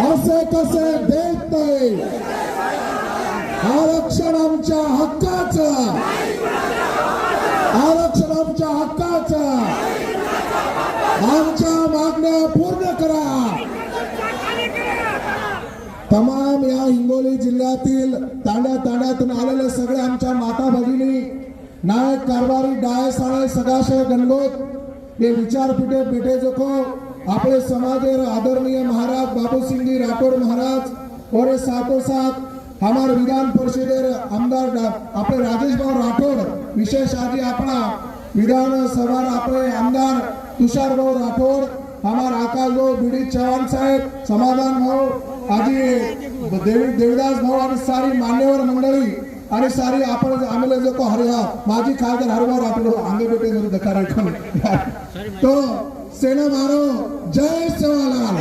असे कसे देत नाही आरक्षण आमच्या हक्काचा. आरक्षण आमच्या हक्काचा. आमच्या मागण्या पूर्ण करा. तमाम या हिंगोली जिल्ह्यातील तांड्या तांड्यातून आलेले सगळे आमच्या माता भगिनी नायक कारभारी डाय साळे सदाशय गणगोत हे विचारपीठे पेटे जोखो. आपले समाजेर आदरणीय महाराज बाबू सिंह राठौड़ महाराज और ये साथों साथ हमारे विधान परिषदेर आमदार डा- आपले राजेश भाऊ राठोड विशेष आजी आपला विधान सभा आमदार तुषार भाऊ राठोड हमार आकाश भाऊ बीडी चव्हाण साहेब समाधान भाऊ आजी देवी देवदास भाऊ आणि सारी मान्यवर मंडळी आणि सारी आपण आम्ही जो हरिहा माझी खासदार हरभाऊ राठोड अंगे बेटे जरूर तो सेना मारो जय सेवालाल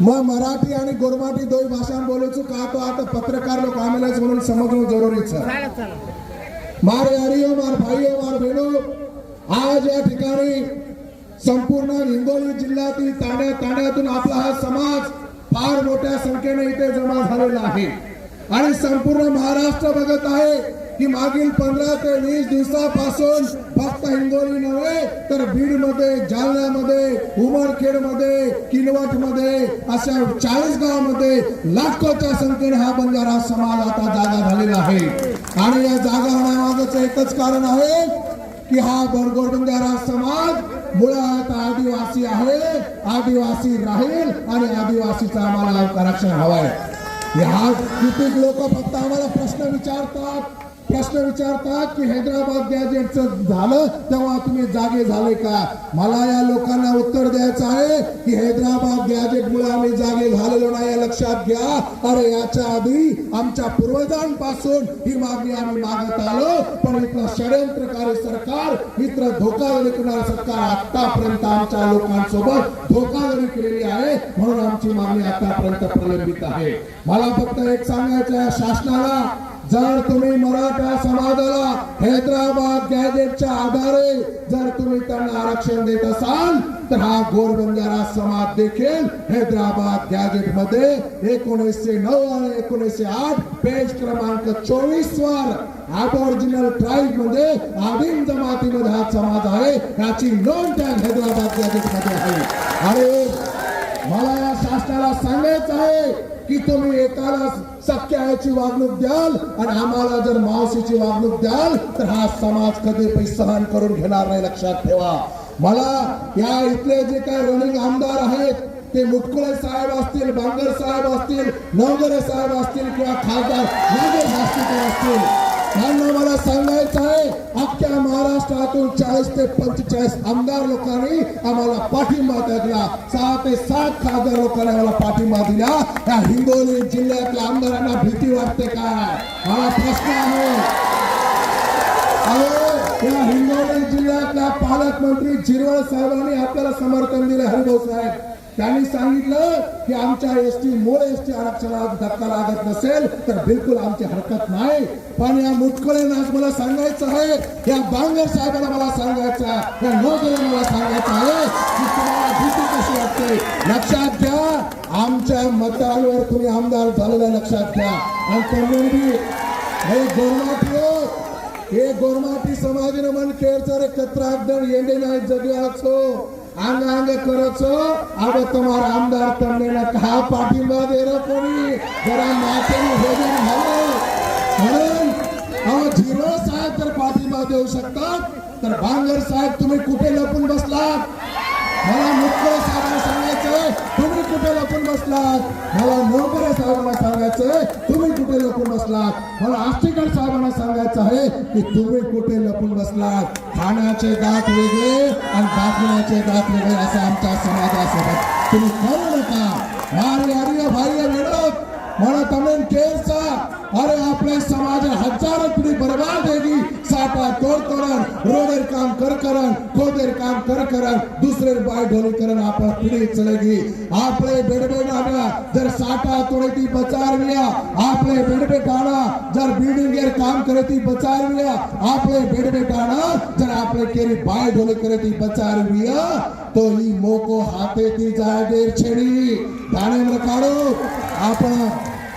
मग मराठी आणि गोरमाटी दोन भाषा बोलायचो का तो आता पत्रकार लोक आम्हाला म्हणून समजणं जरुरीच मार यारियो मार भाईयो मार बहिणो आज या ठिकाणी संपूर्ण हिंगोली जिल्ह्यातील तांड्या तांड्यातून आपला हा समाज फार मोठ्या संख्येने इथे जमा झालेला आहे. आणि संपूर्ण महाराष्ट्र बघत आहे. की मागील पंधरा ते वीस दिवसापासून फक्त हिंगोली नव्हे तर बीडमध्ये जालन्यामध्ये उमरखेडमध्ये किनवटमध्ये अशा चाळीस गावामध्ये लाखोच्या संख्येने हा बंजारा समाज आता जागा झालेला आहे. आणि या जागा होण्यामागचं एकच कारण आहे की हा बरगोड बंजारा समाज मुळात आदिवासी आहे आदिवासी राहील आणि आदिवासीचा आम्हाला आरक्षण हवंय. ह्या कितीक लोक फक्त आम्हाला प्रश्न विचारतात प्रश्न विचारतात की हैदराबाद गॅजेटचं झालं तेव्हा तुम्ही जागे झाले का? मला या लोकांना उत्तर द्यायचं आहे की हैदराबाद गॅजेटमुळे आम्ही जागे झालेलो नाही. लक्षात घ्या. अरे याच्या आधी आमच्या पूर्वजांपासून ही मागणी आम्ही मागत आलो. पण इथलं षडयंत्रकारी सरकार इथलं धोकाधडी करणारं सरकार आतापर्यंत आमच्या लोकांसोबत धोकादारी केलेली आहे. म्हणून आमची मागणी आतापर्यंत प्रलंबित आहे. मला फक्त एक सांगायचं आहे शासनाला जर तुम्ही मराठा समाजाला हैदराबाद गॅजेटच्या आधारे जर तुम्ही त्यांना आरक्षण देत असाल तर हा गोरबंजारा समाज देखील हैदराबाद गॅजेटमध्ये एकोणीसशे नऊ आणि एकोणीसशे आठ पेज क्रमांक चोवीस वर अबॉरिजिनल ट्राईबमध्ये आदिम जमातीमध्ये हा समाज आहे याची नोंद त्या हैदराबाद गॅजेटमध्ये आहे. आणि मला या शासनाला सांगायचं आहे की तुम्ही एकाला सख्याची वागणूक द्याल आणि आम्हाला जर मावशीची वागणूक द्याल तर हा समाज कधी सहन करून घेणार नाही लक्षात ठेवा. मला या इथले जे काही रनिंग आमदार आहेत ते मुटकुळे साहेब असतील बांगर साहेब असतील नवगरे साहेब असतील किंवा खासदार नागेश असतील त्यांना मला सांगायचं आहे अख्ख्या महाराष्ट्रातून चाळीस ते पंचेचाळीस आमदार लोकांनी आम्हाला पाठिंबा दिला. सहा ते सात खासदार लोकांनी आम्हाला पाठिंबा दिला. या हिंगोली जिल्ह्यातल्या आमदारांना भीती वाटते का? हा प्रश्न आहे. या हिंगोली जिल्ह्यातल्या पालकमंत्री झिरवळ साहेबांनी आपल्याला समर्थन दिलं हरिभाऊ साहेब. त्यांनी सांगितलं की आमच्या एस टी मूळ एस टी आरक्षणाला धक्का लागत नसेल तर बिलकुल आमची हरकत नाही. पण या मुटकळे आज मला सांगायचं आहे या बांगर साहेबांना मला सांगायचं आहे या नोकऱ्या मला सांगायचं आहे की तुम्हाला भीती कशी वाटते? लक्षात घ्या आमच्या मतांवर तुम्ही आमदार झालेला लक्षात घ्या. आणि कम्युनिटी हे गोरमाटी हे गोरमाटी समाजाने मन खेळचं रे कत्रागदण येंडे नाही अंग अंग करोचो. अब तुम्हारा आमदार तुमने ना कहा पाठिंबा दे रो कोणी? जरा माते नात्याने भोजन झालं म्हणून अहो झिरो साहेब जर पाठिंबा देऊ शकतात. तर बांगर साहेब तुम्ही कुठे लपून बसलात? मला मुख्य साहेबांना सांगायचंय तुम्ही कुठे लपून बसलात. मला मोरपरे साहेबांना सांगायचंय तुम्ही कुठे लपून बसलात? मला आष्टीकर साहेबांना सांगायचं आहे की तुम्ही कुठे लपून बसलात? खाण्याचे दात वेगळे आणि दाखवण्याचे दात वेगळे असं आमच्या समाजासोबत. तुम्ही करू नका. मारे अरे भाई मिळत मला तमिळ केरचा अरे आपले समाज हजारो तुम्ही बर्बाद होगी सारे पा तोड करण रोडेर काम कर करण खोदेर काम कर करण दूसरे बाय ढोली करण आप पीढ़ी चलेगी बेड बेडबेड आना जर साठा तोडती बचारविया. बेड बेडबेट आना जर बिल्डिंग के काम करती बचारविया. बेड बेडबेट आना जर आपने केरी बाय ढोली करती बचारविया. तो ही मोको हाथे थी जाए देर छेडी. धाने काढो आपण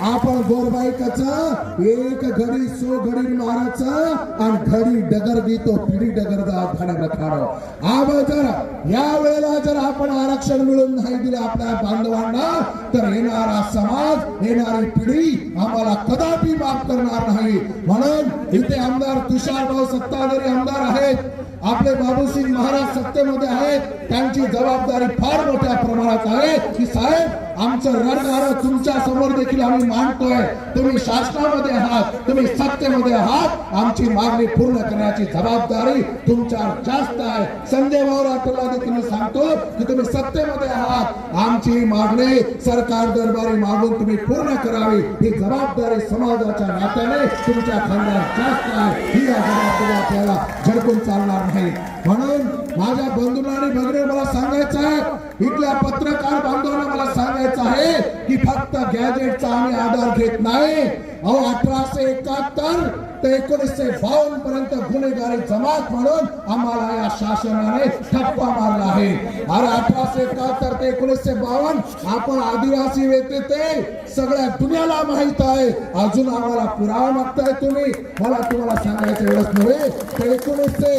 आपण गोरबाईकाचा एक घडी सो घडी मारायचं आणि घडी डगर देतो पिढी डगर ठाणे खाडो आब जर या वेळेला जर आपण आरक्षण मिळून नाही दिले आपल्या बांधवांना तर येणारा समाज येणारी पिढी आम्हाला कदापि माफ करणार नाही. म्हणून इथे आमदार तुषारभाऊ सत्ताधारी आमदार आहेत आपले बाबूसिंग महाराज सत्तेमध्ये आहेत त्यांची जबाबदारी फार मोठ्या प्रमाणात आहे. की साहेब आमचं रणगार तुमच्यासमोर देखील आम्ही मांडतोय. तुम्ही शासनामध्ये आहात तुम्ही सत्तेमध्ये आहात. आमची मागणी पूर्ण करण्याची जबाबदारी तुमच्यावर जास्त आहे. संजय भाऊ राठोडला देखील सांगतो की तुम्ही सत्तेमध्ये आहात. आमची मागणी सरकार दरबारी मागून तुम्ही पूर्ण करावी. ही जबाबदारी समाजाच्या नात्याने तुमच्या खांद्यावर जास्त आहे. ही या जबाबदारी आपल्याला झडकून चालणार नाही. म्हणून माझ्या बंधूंना आणि भगिनी मला सांगायचं आहे इथल्या पत्रकार बांधवांना मला सांगायचं आहे की फक्त गॅजेटचा आम्ही आधार घेत नाही. अहो अठराशे एकाहत्तर ते एकोणीसशे बावन्न पर्यंत गुन्हेगारी जमात म्हणून आम्हाला या शासनाने ठप्पा मारला आहे. अरे अठराशे एकाहत्तर ते एकोणीसशे बावन्न आपण आदिवासी व्यक्ती ते सगळ्या दुनियाला माहीत आहे. अजून आम्हाला पुरावा मागताय तुम्ही. मला तुम्हाला सांगायचं वेळच नव्हे ते एकोणीसशे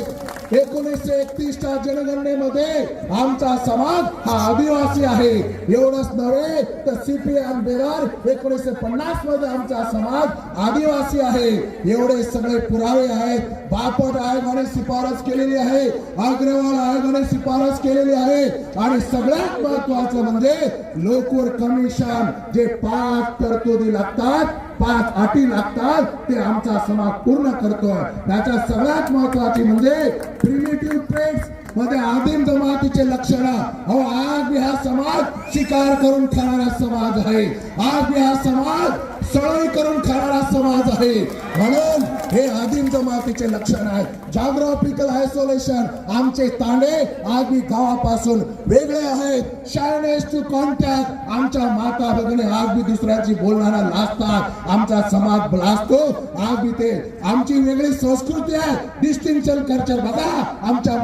एकोणीसशे एकतीसच्या जनगणनेमध्ये आमचा समाज हा आदिवासी आहे. एवढंच नव्हे तर सीपीएम बेरार एकोणीसशे पन्नासमध्ये आमचा समाज आदिवासी आहे. एवढे सगळे पुरावे आहेत. बापट आयोगाने शिफारस केलेली आहे. अग्रवाल आयोगाने शिफारस केलेली आहे. आणि सगळ्यात महत्वाचं म्हणजे लोकवर कमिशन जे पाच तरतुदी लागतात पाच अटी लागतात ते आमचा समाज पूर्ण करतोय. त्याच्या सगळ्यात महत्वाची म्हणजे प्रिमेटिव्ह ट्रेड्स मध्ये आदिम जमातीचे लक्षण. अहो आज बी हा समाज शिकार करून खाणारा समाज आहे. आज बी हा समाज सळई करून खाणारा समाज आहे. म्हणून हे आदिम जमातीचे लक्षण आहे जॉग्राफिकल आयसोलेशन आमचे तांडे आज बी गावापासून वेगळे आहेत. शायनेस टू कॉन्टॅक्ट आमच्या माता भगिनी आज बी दुसऱ्याची बोलणारा लाजतात. आमचा समाज लाजतो आज बी ते आमची वेगळी संस्कृती आहे. डिस्टिंक्शन कल्चर बघा. आमच्या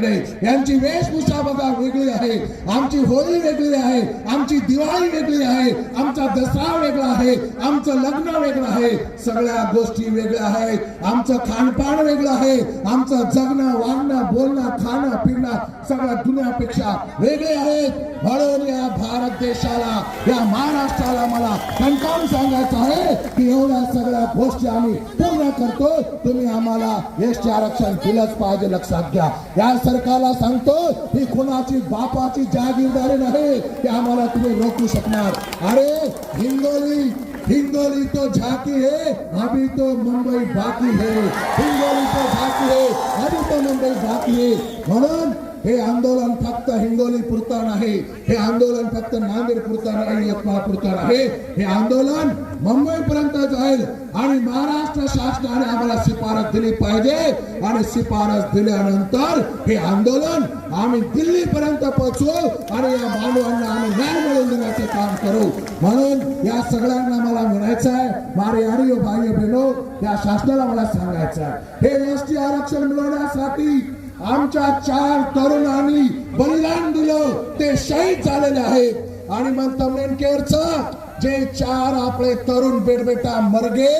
माता यांची वेशभूषा बघा वेगळी आहे. आमची होळी वेगळी आहे. आमची दिवाळी वेगळी आहे. आमचा दसरा वेगळा आहे. आमचं लग्न वेगळं आहे. सगळ्या गोष्टी वेगळ्या आहेत. आमचं खानपान वेगळं आहे. आमचं जगणं वागणं बोलणं खाणं पिणं सगळ्या दुनियापेक्षा वेगळे आहेत. म्हणून या भारत देशाला या महाराष्ट्राला मला कणकावून सांगायचं आहे की एवढ्या सगळ्या गोष्टी आम्ही पूर्ण करतो. तुम्ही आम्हाला एसटी आरक्षण दिलंच पाहिजे लक्षात घ्या. या सरकारला सांगतो ही कुणाची बापाची जागीरदारी नाही की आम्हाला तुम्ही रोखू शकणार. अरे हिंगोली हिंगोली तो झाकी है अभी तो मुंबई बाकी है हिंगोली तो झाकी है अभी तो मुंबई बाकी है म्हणून हे आंदोलन फक्त हिंगोली पुरता नाही हे आंदोलन फक्त नांदेड पुरता नाही यवतमाळ पुरता नाही हे आंदोलन मुंबई पर्यंत जाईल आणि महाराष्ट्र शासनाने आम्हाला शिफारस दिली पाहिजे. आणि शिफारस दिल्यानंतर हे आंदोलन आम्ही दिल्ली पर्यंत पोहोचवू आणि या मानवांना आम्ही न्याय मिळवून देण्याचे काम करू. म्हणून या सगळ्यांना मला म्हणायचं आहे मारे आणि भाई बहिणो या शासनाला मला सांगायचं आहे. हे एस आरक्षण मिळवण्यासाठी आमच्या चार तरुणांनी बलिदान दिलं. ते शहीद झालेले आहेत. आणि मग तमनेनकेरचं जे चार आपले तरुण बेटबेटा मरगे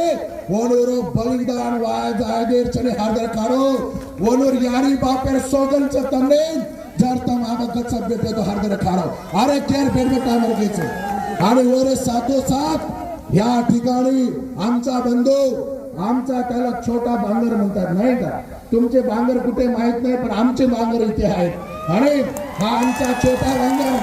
वनूर बलिदान वाय जायदेर चने काढो. वनूर यारी बापेर सोगलच तमनेन जर तम आगत बेटे तो हादर काढो. अरे केअर बेटबेटा मरगेचे. आणि वरे साथोसाथ या ठिकाणी आमचा बंधू आमचा त्याला छोटा बांगर म्हणतात नाही का? तुमचे बांगर कुठे माहीत नाही पण आमचे बांगर इथे आहेत. आणि हा आमचा छोटा बांगर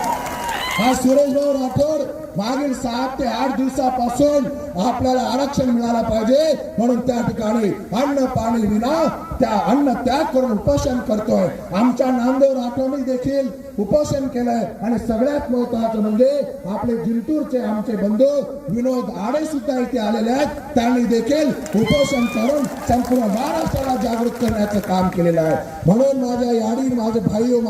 हा सुरेश भाऊ राठोड मागील सात ते आठ दिवसापासून आपल्याला आरक्षण मिळाला पाहिजे. म्हणून त्या ठिकाणी अन्न पाणी विना त्या अन्न त्याग करून उपोषण करतोय. आमच्या नामदेव राठोणी देखील उपोषण केलंय. आणि सगळ्यात महत्वाचं म्हणजे आपले जिंतूरचे आमचे बंधू विनोद आडे सुद्धा इथे आलेले आहेत. त्यांनी देखील उपोषण करून संपूर्ण महाराष्ट्राला जागृत करण्याचं काम केलेलं आहे. म्हणून माझ्या याडी माझे भाईओ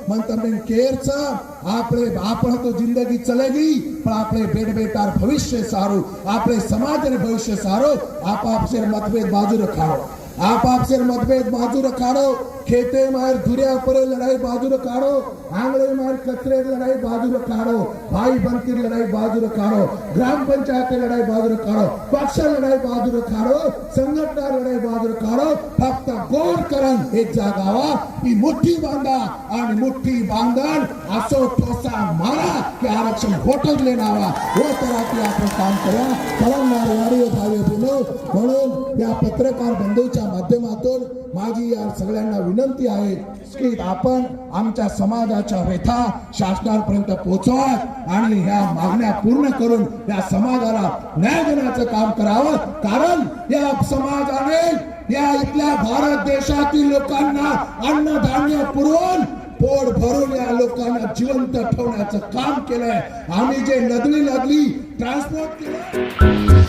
मारा भेलो मंतव्य केरचा આપણે આપણે તો જિંદગી ચલેગી પણ આપણે બેટ બેટાર ભવિષ્ય સારું આપણે સમાજને ભવિષ્ય સારો આપ આપશે મતભેદ બાજુ રખાડો આપ આપશે મતભેદ બાજુ રખાડો ખેતે માર ધુર્યા પર લડાઈ બાજુ રખાડો આંગણે માર કચરે લડાઈ બાજુ રખાડો ભાઈ બંતી લડાઈ બાજુ રખાડો ગ્રામ પંચાયત લડાઈ બાજુ રખાડો પક્ષ લડાઈ બાજુ રખાડો संघटना लढाई बाजू रखाडो फक्त गोड करण एक जागावा ही मुठ्ठी बांधा आणि मुठ्ठी बांधण असो ठोसा मारा की आरक्षण होटच लेणावा व तराती आपण काम करा कळवणार वाडी भावी बोलो म्हणून या पत्रकार बंधूच्या माध्यमातून माझी या सगळ्यांना विनंती आहे की आपण आमच्या समाजाच्या व्यथा शासनापर्यंत पोहोचवा आणि ह्या मागण्या पूर्ण करून या समाजाला न्याय देण्याचं काम करावं. कारण या समाजाने या इथल्या भारत देशातील लोकांना अन्नधान्य पुरवून पोट भरून या लोकांना जिवंत ठेवण्याचं काम केलंय. आम्ही जे नदली नदली ट्रान्सपोर्ट केलं